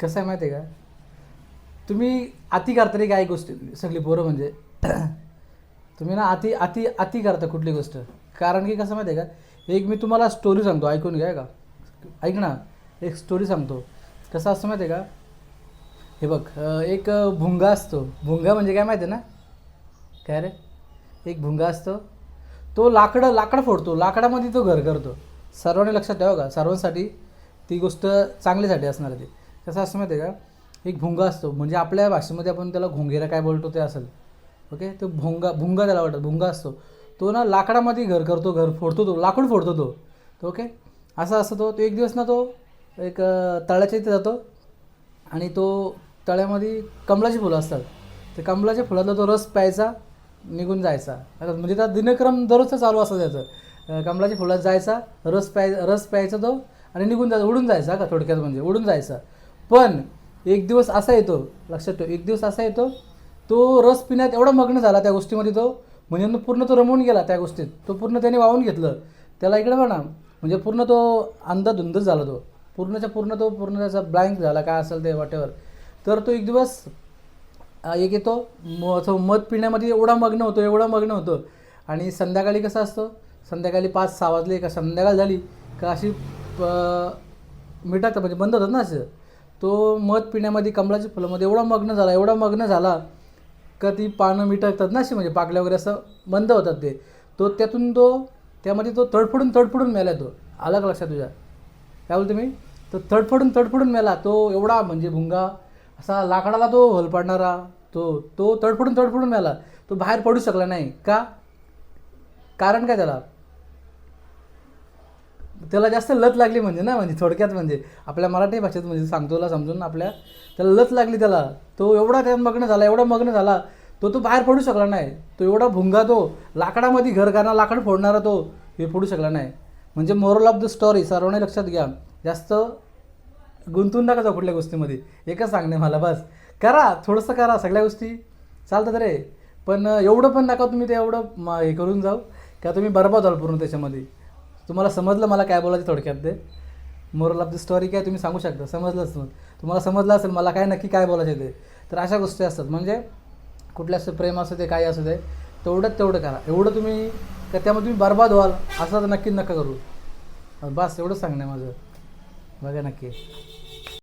कसं आहे माहिती आहे का? तुम्ही अति करता रे काय गोष्ट? सगळी पोरं म्हणजे. तुम्ही ना अति अति अति करता कुठली गोष्ट? कारण की कसं माहिती आहे का? एक मी तुम्हाला स्टोरी सांगतो ऐकून घ्या का? ऐक ना एक स्टोरी सांगतो. कसं असतं माहिती आहे का? हे बघ एक भुंगा असतो. भुंगा म्हणजे काय माहिती आहे ना? काय रे? एक भुंगा असतो. तो लाकडं लाकडं फोडतो. लाकडामध्ये तो घर करतो. सर्वांनी लक्षात ठेवा का? सर्वांसाठी ती गोष्ट चांगलीसाठी असणार आहे ती. कसं असतं माहिती आहे का? एक भुंगा असतो. म्हणजे आपल्या भाषेमध्ये आपण त्याला घोंगेरा काय बोलतो ते असेल. ओके? तो भुंगा भुंगा त्याला वाटतं. भुंगा असतो. तो ना लाकडामध्ये घर करतो घर फोडतो तो. लाकूड फोडतो तो. तो ओके? असा असतो तो. तो एक दिवस ना तो एक तळ्याच्या इथे जातो आणि तो तळ्यामध्ये कमळाची फुलं असतात. ते कमळाच्या फुलातला तो रस प्यायचा निघून जायचा. म्हणजे त्या दिनक्रम दररोजचा चालू असतं त्याचं. कमलाच्या कमळाच्या फुलात जायचा रस प्याय रस प्यायचा तो आणि निघून जायचा उडून जायचा का? थोडक्यात म्हणजे उडून जायचा. पण एक दिवस असा येतो लक्षात ठेव एक दिवस असा येतो तो रस पिण्यात एवढा मग्न झाला त्या गोष्टीमध्ये तो म्हणजे पूर्ण तो रमवून गेला त्या गोष्टीत. तो पूर्ण त्याने वाहून घेतलं. त्याला इकडे बघा म्हणजे पूर्ण तो अंधाधुंदच झाला तो. पूर्णच्या पूर्ण तो पूर्ण त्याचा ब्लँक झाला काय असेल ते वाटेवर तर तो एक दिवस एक येतो म मध पिण्यामध्ये एवढा मग्न होतो एवढा मग्न होतो. आणि संध्याकाळी कसं असतं संध्याकाळी पाच सहा वाजले का संध्याकाळ झाली का अशी प- म्हणजे बंद होतात ना असं. तो मध पिण्यामध्ये कमळाच्या फुलामध्ये एवढा मग्न झाला एवढा मग्न झाला का ती पानं मिटकतात ना अशी म्हणजे पाकल्या वगैरे असं बंद होतात ते. तो त्यातून तो त्यामध्ये तो तडफडून तडफडून मेला तो. आला का लक्षात तुझ्या? काय बोलतो मी? तर तडफडून तडफडून मेला. तो एवढा म्हणजे भुंगा असा लाकडाला तो हलपाडणारा तो तो तडफडून तडफडून मेला. तो बाहेर पडू शकला नाही. का? कारण काय त्याला? त्याला जास्त लत लागली म्हणजे ना म्हणजे थोडक्यात म्हणजे. आपल्या मराठी भाषेत म्हणजे सांगतो समजून आपल्या. त्याला लत लागली त्याला. तो एवढा त्यात मग्न झाला एवढा मग्न झाला. तो तो बाहेर पडू शकला नाही. तो एवढा भुंगा तो. लाकडामध्ये घर करणार लाकड फोडणारा तो हे फोडू शकला नाही. म्हणजे मोरल ऑफ द स्टोरी सर्वांनी लक्षात घ्या. जास्त गुंतून नका जाऊ कुठल्या गोष्टीमध्ये. एकच सांगणे मला बस. करा थोडंसं करा सगळ्या गोष्टी. चालतात रे. पण एवढं पण नका तुम्ही ते एवढं हे करून जाऊ. का तुम्ही बरबाद व्हाल पूर्ण त्याच्यामध्ये. तुम्हाला समजलं मला काय बोलायचं थोडक्यात ते? मोरल ऑफ द स्टोरी काय तुम्ही सांगू शकता? समजलंच मग तुम्हाला समजलं असेल मला काय नक्की काय बोलायचं ते. तर अशा गोष्टी असतात. म्हणजे कुठल्या असं प्रेम असू दे काय असू दे तेवढंच तेवढं करा. एवढं तुम्ही का त्यामध्ये तुम्ही बरबाद व्हाल असं तर नक्की नका करू. बस एवढंच सांगणं आहे माझं. बघा नक्की.